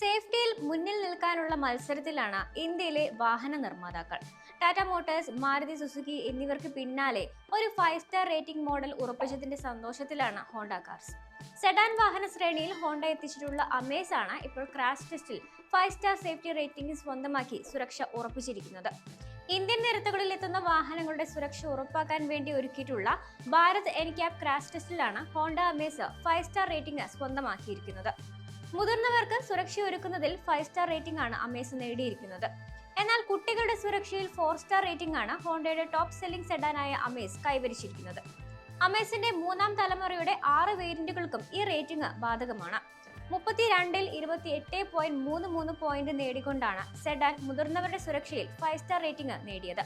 സേഫ്റ്റിയിൽ മുന്നിൽ നിൽക്കാനുള്ള മത്സരത്തിലാണ് ഇന്ത്യയിലെ വാഹന നിർമ്മാതാക്കൾ. ടാറ്റ മോട്ടോഴ്സ് മാരുതി സുസുക്കി എന്നിവർക്ക് പിന്നാലെ ഒരു ഫൈവ് സ്റ്റാർ റേറ്റിംഗ് മോഡൽ ഉറപ്പിച്ചതിന്റെ സന്തോഷത്തിലാണ് ഹോണ്ട കാർസ്. സെഡാൻ വാഹന ശ്രേണിയിൽ ഹോണ്ട എത്തിച്ചിട്ടുള്ള അമേസ് ആണ് ഇപ്പോൾ ക്രാഷ് ടെസ്റ്റിൽ ഫൈവ് സ്റ്റാർ സേഫ്റ്റി റേറ്റിംഗ് സ്വന്തമാക്കി സുരക്ഷ ഉറപ്പിച്ചിരിക്കുന്നത്. ഇന്ത്യൻ നിരത്തുകളിൽ എത്തുന്ന വാഹനങ്ങളുടെ സുരക്ഷ ഉറപ്പാക്കാൻ വേണ്ടി ഒരുക്കിയിട്ടുള്ള Bharat NCAP crash ടെസ്റ്റിലാണ് Honda Amaze five star rating സ്വന്തമാക്കിയിരിക്കുന്നത്. മുതിർന്നവർക്ക് സുരക്ഷ ഒരുക്കുന്നതിൽ ഫൈവ് സ്റ്റാർ റേറ്റിംഗ് ആണ് അമേസ് നേടിയിരിക്കുന്നത്. എന്നാൽ കുട്ടികളുടെ സുരക്ഷയിൽ ഫോർ സ്റ്റാർ റേറ്റിംഗ് ആണ് ഹോണ്ടയുടെ ടോപ്പ് സെല്ലിംഗ് സെഡാനായ അമേസ് കൈവരിച്ചിരിക്കുന്നത്. അമേസിന്റെ മൂന്നാം തലമുറയുടെ ആറ് വേരിയന്റുകൾക്കും ഈ റേറ്റിംഗ് ബാധകമാണ്. മുപ്പത്തിരണ്ടിൽ ഇരുപത്തി എട്ട് പോയിന്റ് മൂന്ന് മൂന്ന് പോയിന്റ് നേടിക്കൊണ്ടാണ് സെഡാൻ മുതിർന്നവരുടെ സുരക്ഷയിൽ ഫൈവ് സ്റ്റാർ റേറ്റിംഗ് നേടിയത്.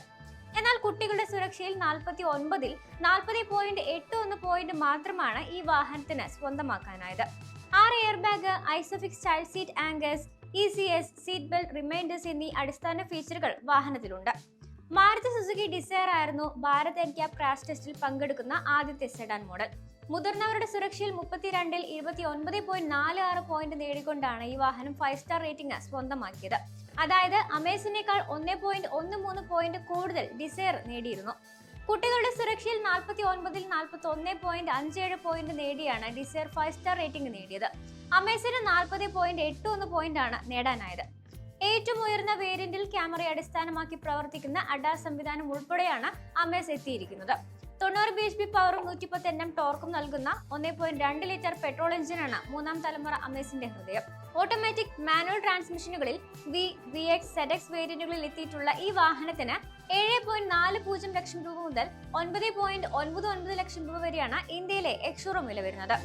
എന്നാൽ കുട്ടികളുടെ സുരക്ഷയിൽ നാൽപ്പത്തി ഒൻപതിൽ നാൽപ്പത് പോയിന്റ് എട്ട് ഒന്ന് പോയിന്റ് മാത്രമാണ് ഈ വാഹനത്തിന് സ്വന്തമാക്കാനായത്. ആറ് air bag ISOFIX child seat anchors E C S seat belt reminders എന്നീ അടിസ്ഥാന ഫീച്ചറുകൾ വാഹനത്തിലുണ്ട്. മാരുതി സുസുക്കി ഡിസയർ ആയിരുന്നു ഭാരത് എൻക്യാപ് ക്രാഷ് ടെസ്റ്റിൽ പങ്കെടുക്കുന്ന ആദ്യത്തെ സെഡാൻ മോഡൽ. മുതിർന്നവരുടെ സുരക്ഷയിൽ മുപ്പത്തിരണ്ടിൽ ഇരുപത്തി ഒൻപത് പോയിന്റ് നാല് ആറ് പോയിന്റ് നേടിക്കൊണ്ടാണ് ഈ വാഹനം ഫൈവ് സ്റ്റാർ റേറ്റിംഗ് സ്വന്തമാക്കിയത്. അതായത് അമേസിനേക്കാൾ ഒന്ന് പോയിന്റ് ഒന്ന് മൂന്ന് പോയിന്റ് കൂടുതൽ ഡിസയർ നേടിയിരുന്നു. കുട്ടികളുടെ സുരക്ഷയിൽ നാൽപ്പത്തി ഒൻപതിൽ നാൽപ്പത്തി ഒന്ന് പോയിന്റ് അഞ്ചേഴ് പോയിന്റ് നേടിയാണ് ഡിസയർ ഫൈവ് സ്റ്റാർ റേറ്റിംഗ് നേടിയത്. അമേസിന് നാൽപ്പത് പോയിന്റ് എട്ട് ഒന്ന് പോയിന്റ് ആണ് നേടാനായത്. ഏറ്റവും ഉയർന്ന വേരിയന്റിൽ ക്യാമറയെ അടിസ്ഥാനമാക്കി പ്രവർത്തിക്കുന്ന അഡാ സംവിധാനം ഉൾപ്പെടെയാണ് അമേസ് എത്തിയിരിക്കുന്നത്. തൊണ്ണൂറ് ബി എച്ച് പി പവറും നൂറ്റിപ്പത്ത് എൻ എം ടോർക്കും നൽകുന്ന ഒന്നേ പോയിന്റ് രണ്ട് ലിറ്റർ പെട്രോൾ എഞ്ചിനാണ് മൂന്നാം തലമുറ അമേസിന്റെ ഹൃദയം. Automatic manual ട്രാൻസ്മിഷനുകളിൽ V V X Z X വേരിയന്റുകളിൽ എത്തിയിട്ടുള്ള ഈ വാഹനത്തിന് ഏഴ് പോയിന്റ് നാല് പൂജ്യം ലക്ഷം രൂപ മുതൽ ഒൻപത് പോയിന്റ് ഒൻപത് ഒൻപത് ലക്ഷം രൂപ വരെയാണ് ഇന്ത്യയിലെ എക്സ്ഷോറൂം വില വരുന്നത്.